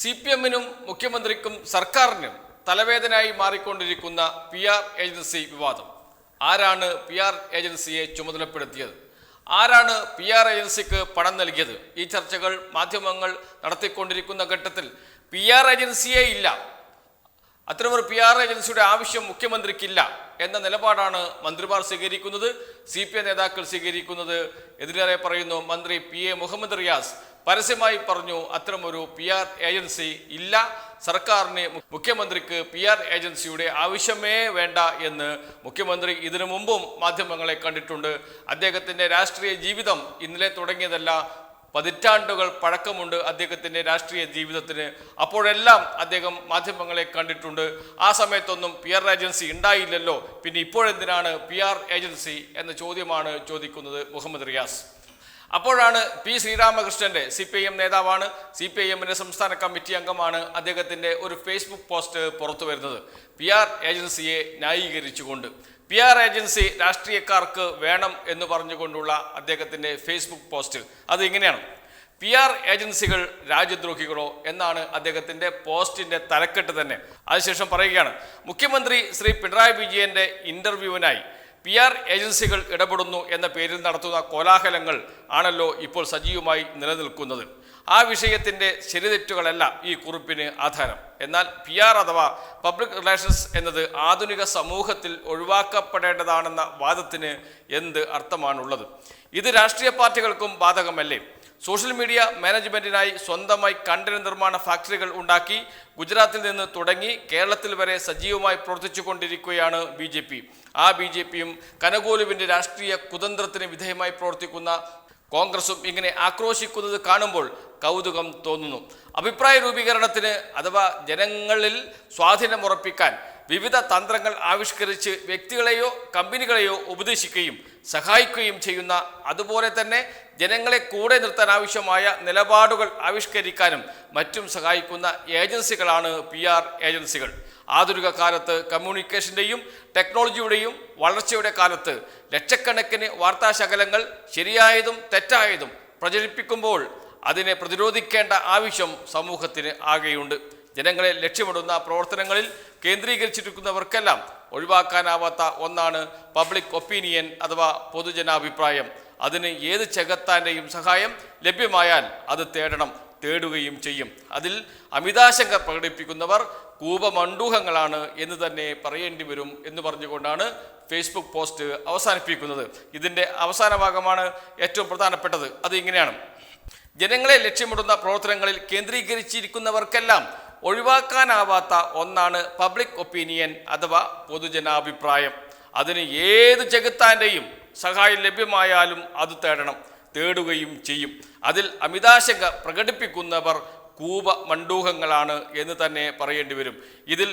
C P എമ്മിനും മുഖ്യമന്ത്രിക്കും സർക്കാരിനും തലവേദനയായി മാറിക്കൊണ്ടിരിക്കുന്ന പി ആർ ഏജൻസി വിവാദം. ആരാണ് പി ആർ ഏജൻസിയെ ചുമതലപ്പെടുത്തിയത്? ആരാണ് പി ആർ ഏജൻസിക്ക് പണം നൽകിയത്? ഈ ചർച്ചകൾ മാധ്യമങ്ങൾ നടത്തിക്കൊണ്ടിരിക്കുന്ന ഘട്ടത്തിൽ പി ആർ ഏജൻസിയേ ഇല്ല. അത്തരമൊരു പി ആർ ഏജൻസിയുടെ ആവശ്യം മുഖ്യമന്ത്രിക്കില്ല എന്ന നിലപാടാണ് മന്ത്രിമാർ സ്വീകരിക്കുന്നത്. സി പി ഐ നേതാക്കൾ സ്വീകരിക്കുന്നത്. എതിരേറെ പറയുന്നു മന്ത്രി പി എ മുഹമ്മദ് റിയാസ്. പരസ്യമായി പറഞ്ഞു അത്തരമൊരു പി ആർ ഏജൻസി ഇല്ല. സർക്കാരിന് മുഖ്യമന്ത്രിക്ക് പി ആർ ഏജൻസിയുടെ ആവശ്യമേ വേണ്ട എന്ന് മുഖ്യമന്ത്രി ഇതിനു മുമ്പും മാധ്യമങ്ങളെ കണ്ടിട്ടുണ്ട്. അദ്ദേഹത്തിന്റെ രാഷ്ട്രീയ ജീവിതം ഇന്നലെ തുടങ്ങിയതല്ല പതിറ്റാണ്ടുകൾ പഴക്കമുണ്ട് അദ്ദേഹത്തിന്റെ രാഷ്ട്രീയ ജീവിതത്തിന്. അപ്പോഴെല്ലാം അദ്ദേഹം മാധ്യമങ്ങളെ കണ്ടിട്ടുണ്ട്. ആ സമയത്തൊന്നും പി ആർ ഏജൻസി ഉണ്ടായില്ലല്ലോ. പിന്നെ ഇപ്പോഴെന്തിനാണ് പി ആർ ഏജൻസി എന്ന ചോദ്യമാണ് ചോദിക്കുന്നത് മുഹമ്മദ് റിയാസ്. അപ്പോഴാണ് പി ശ്രീരാമകൃഷ്ണന്റെ സി പി ഐ എം നേതാവാണ് സി പി ഐ എമ്മിന്റെ സംസ്ഥാന കമ്മിറ്റി അംഗമാണ് അദ്ദേഹത്തിന്റെ ഒരു ഫേസ്ബുക്ക് പോസ്റ്റ് പുറത്തു വരുന്നത്. പി ആർ ഏജൻസിയെ ന്യായീകരിച്ചുകൊണ്ട്. പി ആർ ഏജൻസി രാഷ്ട്രീയക്കാർക്ക് വേണം എന്ന് പറഞ്ഞുകൊണ്ടുള്ള അദ്ദേഹത്തിന്റെ ഫേസ്ബുക്ക് പോസ്റ്റ് അത് ഇങ്ങനെയാണ് പി ആർ ഏജൻസികൾ രാജ്യദ്രോഹികളോ എന്നാണ് അദ്ദേഹത്തിന്റെ പോസ്റ്റിന്റെ തലക്കെട്ട് തന്നെ. അതിനുശേഷം പറയുകയാണ് മുഖ്യമന്ത്രി ശ്രീ പിണറായി വിജയന്റെ ഇന്റർവ്യൂവിനായി പി ആർ ഏജൻസികൾ ഇടപെടുന്നു എന്ന പേരിൽ നടത്തുന്ന കോലാഹലങ്ങൾ ആണല്ലോ ഇപ്പോൾ സജീവമായി നിലനിൽക്കുന്നത്. ആ വിഷയത്തിന്റെ ശരിതെറ്റുകളല്ല ഈ കുറിപ്പിന് ആധാരം. എന്നാൽ പി ആർ അഥവാ പബ്ലിക് റിലേഷൻസ് എന്നത് ആധുനിക സമൂഹത്തിൽ ഒഴിവാക്കപ്പെടേണ്ടതാണെന്ന വാദത്തിന് എന്ത് അർത്ഥമാണുള്ളത്? ഇത് രാഷ്ട്രീയ പാർട്ടികൾക്കും ബാധകമല്ലേ? സോഷ്യൽ മീഡിയ മാനേജ്മെന്റിനായി സ്വന്തമായി കണ്ടന്റ് നിർമ്മാണ ഫാക്ടറികൾ ഉണ്ടാക്കി ഗുജറാത്തിൽ നിന്ന് തുടങ്ങി കേരളത്തിൽ വരെ സജീവമായി പ്രവർത്തിച്ചു കൊണ്ടിരിക്കുകയാണ് ബി ജെ പി. ആ ബി ജെ പിയും കനകോലുവിന്റെ രാഷ്ട്രീയ കുതന്ത്രത്തിന് വിധേയമായി പ്രവർത്തിക്കുന്ന കോൺഗ്രസും ഇങ്ങനെ ആക്രോശിക്കുന്നത് കാണുമ്പോൾ കൗതുകം തോന്നുന്നു. അഭിപ്രായ രൂപീകരണത്തിന് അഥവാ ജനങ്ങളിൽ സ്വാധീനമുറപ്പിക്കാൻ വിവിധ തന്ത്രങ്ങൾ ആവിഷ്കരിച്ച് വ്യക്തികളെയോ കമ്പനികളെയോ ഉപദേശിക്കുകയും സഹായിക്കുകയും ചെയ്യുന്ന അതുപോലെ തന്നെ ജനങ്ങളെ കൂടെ നിർത്താൻ ആവശ്യമായ നിലപാടുകൾ ആവിഷ്കരിക്കാനും മറ്റും സഹായിക്കുന്ന ഏജൻസികളാണ് പി ആർ ഏജൻസികൾ. ആധുനിക കാലത്ത് കമ്മ്യൂണിക്കേഷന്റെയും ടെക്നോളജിയുടെയും വളർച്ചയുടെ കാലത്ത് ലക്ഷക്കണക്കിന് വാർത്താശകലങ്ങൾ ശരിയായതും തെറ്റായതും പ്രചരിപ്പിക്കുമ്പോൾ അതിനെ പ്രതിരോധിക്കേണ്ട ആവശ്യം സമൂഹത്തിന് ആകെയുണ്ട്. ജനങ്ങളെ ലക്ഷ്യമിടുന്ന പ്രവർത്തനങ്ങളിൽ കേന്ദ്രീകരിച്ചിരിക്കുന്നവർക്കെല്ലാം ഒഴിവാക്കാനാവാത്ത ഒന്നാണ് പബ്ലിക് ഒപ്പീനിയൻ അഥവാ പൊതുജനാഭിപ്രായം. അതിന് ഏത് ചെകത്താന്റെയും സഹായം ലഭ്യമായാൽ അത് തേടണം തേടുകയും ചെയ്യും. അതിൽ അമിതാശങ്ക പ്രകടിപ്പിക്കുന്നവർ കൂപമണ്ടൂഹങ്ങളാണ് എന്ന് തന്നെ പറയേണ്ടി വരും എന്ന് പറഞ്ഞുകൊണ്ടാണ് ഫേസ്ബുക്ക് പോസ്റ്റ് അവസാനിപ്പിക്കുന്നത്. ഇതിന്റെ അവസാന ഭാഗമാണ് ഏറ്റവും പ്രധാനപ്പെട്ടത്. അത് ഇങ്ങനെയാണ്. ജനങ്ങളെ ലക്ഷ്യമിടുന്ന പ്രവർത്തനങ്ങളിൽ കേന്ദ്രീകരിച്ചിരിക്കുന്നവർക്കെല്ലാം ഒഴിവാക്കാനാവാത്ത ഒന്നാണ് പബ്ലിക് ഒപ്പീനിയൻ അഥവാ പൊതുജനാഭിപ്രായം. അതിന് ഏത് ചെകുത്താന്റെയും സഹായം ലഭ്യമായാലും അത് തേടണം തേടുകയും ചെയ്യും. അതിൽ അമിതാശങ്ക പ്രകടിപ്പിക്കുന്നവർ കൂപ മണ്ടൂഹങ്ങളാണ് എന്ന് തന്നെ പറയേണ്ടി വരും. ഇതിൽ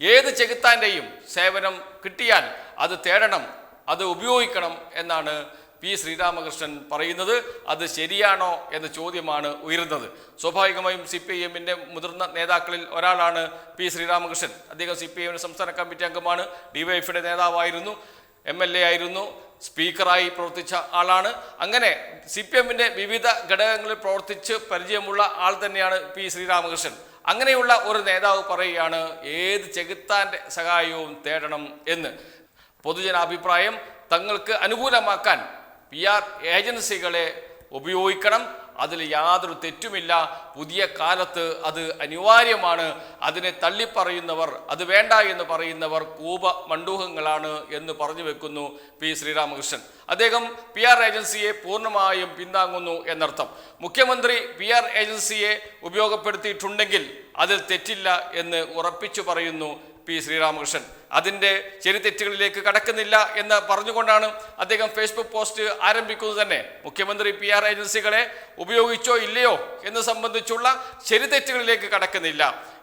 ഏത് ചെകുത്താന്റെയും സേവനം കിട്ടിയാൽ അത് തേടണം അത് ഉപയോഗിക്കണം എന്നാണ് പി ശ്രീരാമകൃഷ്ണൻ പറയുന്നത് അത് ശരിയാണോ എന്ന ചോദ്യമാണ് ഉയരുന്നത്. സ്വാഭാവികമായും സി പി ഐ എമ്മിന്റെ മുതിർന്ന നേതാക്കളിൽ ഒരാളാണ് പി ശ്രീരാമകൃഷ്ണൻ. അദ്ദേഹം സി പി ഐ എമ്മിന്റെ സംസ്ഥാന കമ്മിറ്റി അംഗമാണ്. ഡിവൈഎഫിയുടെ നേതാവായിരുന്നു. എം എൽ എ ആയിരുന്നു. സ്പീക്കറായി പ്രവർത്തിച്ച ആളാണ്. അങ്ങനെ സി പി എമ്മിന്റെ വിവിധ ഘടകങ്ങളിൽ പ്രവർത്തിച്ച് പരിചയമുള്ള ആൾ തന്നെയാണ് പി ശ്രീരാമകൃഷ്ണൻ. അങ്ങനെയുള്ള ഒരു നേതാവ് പറയുകയാണ് ഏത് ചെകുത്താന്റെ സഹായവും തേടണം എന്ന്. പൊതുജനാഭിപ്രായം തങ്ങൾക്ക് അനുകൂലമാക്കാൻ പി ആർ ഏജൻസികളെ ഉപയോഗിക്കണം. അതിൽ യാതൊരു തെറ്റുമില്ല. പുതിയ കാലത്ത് അത് അനിവാര്യമാണ്. അതിനെ തള്ളിപ്പറയുന്നവർ അത് വേണ്ട എന്ന് പറയുന്നവർ കൂപ മണ്ടൂഹങ്ങളാണ് എന്ന് പറഞ്ഞു വെക്കുന്നു പി ശ്രീരാമകൃഷ്ണൻ. അദ്ദേഹം പി ആർ ഏജൻസിയെ പൂർണമായും പിന്താങ്ങുന്നു എന്നർത്ഥം. മുഖ്യമന്ത്രി പി ആർ ഏജൻസിയെ ഉപയോഗപ്പെടുത്തിയിട്ടുണ്ടെങ്കിൽ അതിൽ തെറ്റില്ല എന്ന് ഉറപ്പിച്ചു പറയുന്നു പി ശ്രീരാമകൃഷ്ണൻ. അതിന്റെ ശരി തെറ്റുകളിലേക്ക് കടക്കുന്നില്ല എന്ന് പറഞ്ഞുകൊണ്ടാണ് അദ്ദേഹം ഫേസ്ബുക്ക് പോസ്റ്റ് ആരംഭിക്കുന്നത് തന്നെ. മുഖ്യമന്ത്രി പി ആർ ഏജൻസികളെ ഉപയോഗിച്ചോ ഇല്ലയോ എന്ന് സംബന്ധിച്ചുള്ള ശരി തെറ്റുകളിലേക്ക് കടക്കുന്നില്ല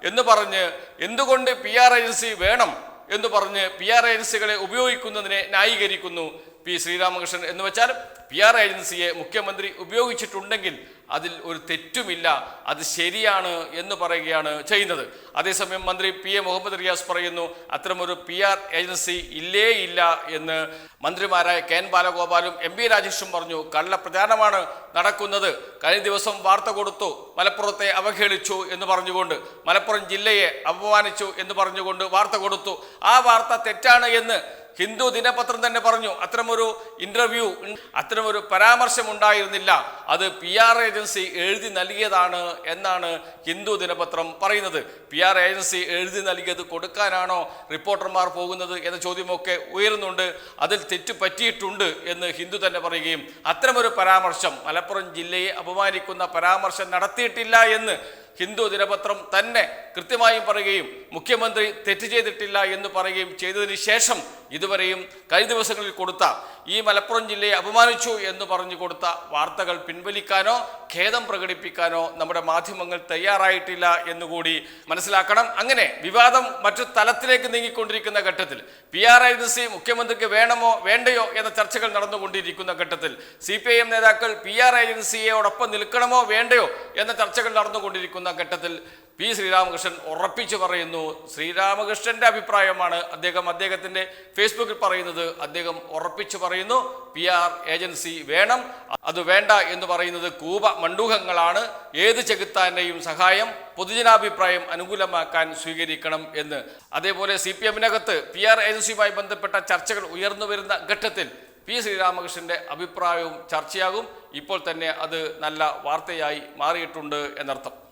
എന്ന് പറഞ്ഞ് എന്തുകൊണ്ട് പി ആർ ഏജൻസി വേണം എന്ന് പറഞ്ഞ് പി ആർ ഏജൻസികളെ ഉപയോഗിക്കുന്നതിനെ ന്യായീകരിക്കുന്നു പി ശ്രീരാമകൃഷ്ണൻ എന്ന് വെച്ചാൽ പി ആർ ഏജൻസിയെ മുഖ്യമന്ത്രി ഉപയോഗിച്ചിട്ടുണ്ടെങ്കിൽ അതിൽ ഒരു തെറ്റുമില്ല അത് ശരിയാണ് എന്ന് പറയുകയാണ് ചെയ്യുന്നത്. അതേസമയം മന്ത്രി പി എ മുഹമ്മദ് റിയാസ് പറയുന്നു അത്തരമൊരു പി ആർ ഏജൻസി ഇല്ലേ ഇല്ല എന്ന്. മന്ത്രിമാരായ കെ എൻ ബാലഗോപാലും എം പി രാജേഷും പറഞ്ഞു കള്ളപ്രചാരണമാണ് നടക്കുന്നത്. കഴിഞ്ഞ ദിവസം വാർത്ത കൊടുത്തു മലപ്പുറത്തെ അവഹേളിച്ചു എന്ന് പറഞ്ഞുകൊണ്ട് മലപ്പുറം ജില്ലയെ അപമാനിച്ചു എന്ന് പറഞ്ഞുകൊണ്ട് വാർത്ത കൊടുത്തു. ആ വാർത്ത തെറ്റാണ് എന്ന് ഹിന്ദു ദിനപത്രം തന്നെ പറഞ്ഞു. അത്തരമൊരു ഇന്റർവ്യൂ അത്തരമൊരു പരാമർശം ഉണ്ടായിരുന്നില്ല. അത് പി ആർ ഏജൻസി എഴുതി നൽകിയതാണ് എന്നാണ് ഹിന്ദു ദിനപത്രം പറയുന്നത്. പി ആർ ഏജൻസി എഴുതി നൽകിയത് കൊടുക്കാനാണോ റിപ്പോർട്ടർമാർ പോകുന്നത് എന്ന ചോദ്യമൊക്കെ ഉയരുന്നുണ്ട്. അതിൽ തെറ്റ് പറ്റിയിട്ടുണ്ട് എന്ന് ഹിന്ദു തന്നെ പറയുകയും അത്തരമൊരു പരാമർശം മലപ്പുറം ജില്ലയെ അപമാനിക്കുന്ന പരാമർശം നടത്തിയിട്ടില്ല എന്ന് ഹിന്ദു ദിനപത്രം തന്നെ കൃത്യമായും പറയുകയും മുഖ്യമന്ത്രി തെറ്റ് ചെയ്തിട്ടില്ല എന്ന് പറയുകയും ചെയ്തതിന് ശേഷം ഇതുവരെയും കഴിഞ്ഞ ദിവസങ്ങളിൽ കൊടുത്ത ഈ മലപ്പുറം ജില്ലയെ അപമാനിച്ചു എന്ന് പറഞ്ഞു കൊടുത്ത വാർത്തകൾ പിൻവലിക്കാനോ ഖേദം പ്രകടിപ്പിക്കാനോ നമ്മുടെ മാധ്യമങ്ങൾ തയ്യാറായിട്ടില്ല എന്നുകൂടി മനസ്സിലാക്കണം. അങ്ങനെ വിവാദം മറ്റു തലത്തിലേക്ക് നീങ്ങിക്കൊണ്ടിരിക്കുന്ന ഘട്ടത്തിൽ പി ആർ ഏജൻസി മുഖ്യമന്ത്രിക്ക് വേണമോ വേണ്ടയോ എന്ന ചർച്ചകൾ നടന്നുകൊണ്ടിരിക്കുന്ന ഘട്ടത്തിൽ സി പി ഐ എം നേതാക്കൾ പി ആർ ഏജൻസിയോടൊപ്പം നിൽക്കണമോ വേണ്ടയോ എന്ന ചർച്ചകൾ നടന്നുകൊണ്ടിരിക്കുന്ന ഘട്ടത്തിൽ പി ശ്രീരാമകൃഷ്ണൻ ഉറപ്പിച്ചു പറയുന്നു. ശ്രീരാമകൃഷ്ണന്റെ അഭിപ്രായമാണ് അദ്ദേഹം അദ്ദേഹത്തിന്റെ ഫേസ്ബുക്കിൽ പറയുന്നത്. അദ്ദേഹം ഉറപ്പിച്ചു പറയുന്നു പി ആർ ഏജൻസി വേണം അത് വേണ്ട എന്ന് പറയുന്നത് കൂപ മണ്ടൂഹങ്ങളാണ് ഏത് ചെകുത്താന്റെയും സഹായം പൊതുജനാഭിപ്രായം അനുകൂലമാക്കാൻ സ്വീകരിക്കണം എന്ന്. അതേപോലെ സി പി എമ്മിനകത്ത് പി ആർ ഏജൻസിയുമായി ബന്ധപ്പെട്ട ചർച്ചകൾ ഉയർന്നു വരുന്ന ഘട്ടത്തിൽ പി ശ്രീരാമകൃഷ്ണന്റെ അഭിപ്രായവും ചർച്ചയാകും. ഇപ്പോൾ തന്നെ അത് നല്ല വാർത്തയായി മാറിയിട്ടുണ്ട് എന്നർത്ഥം.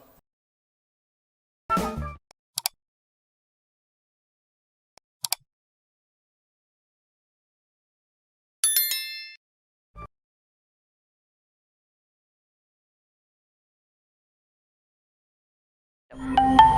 you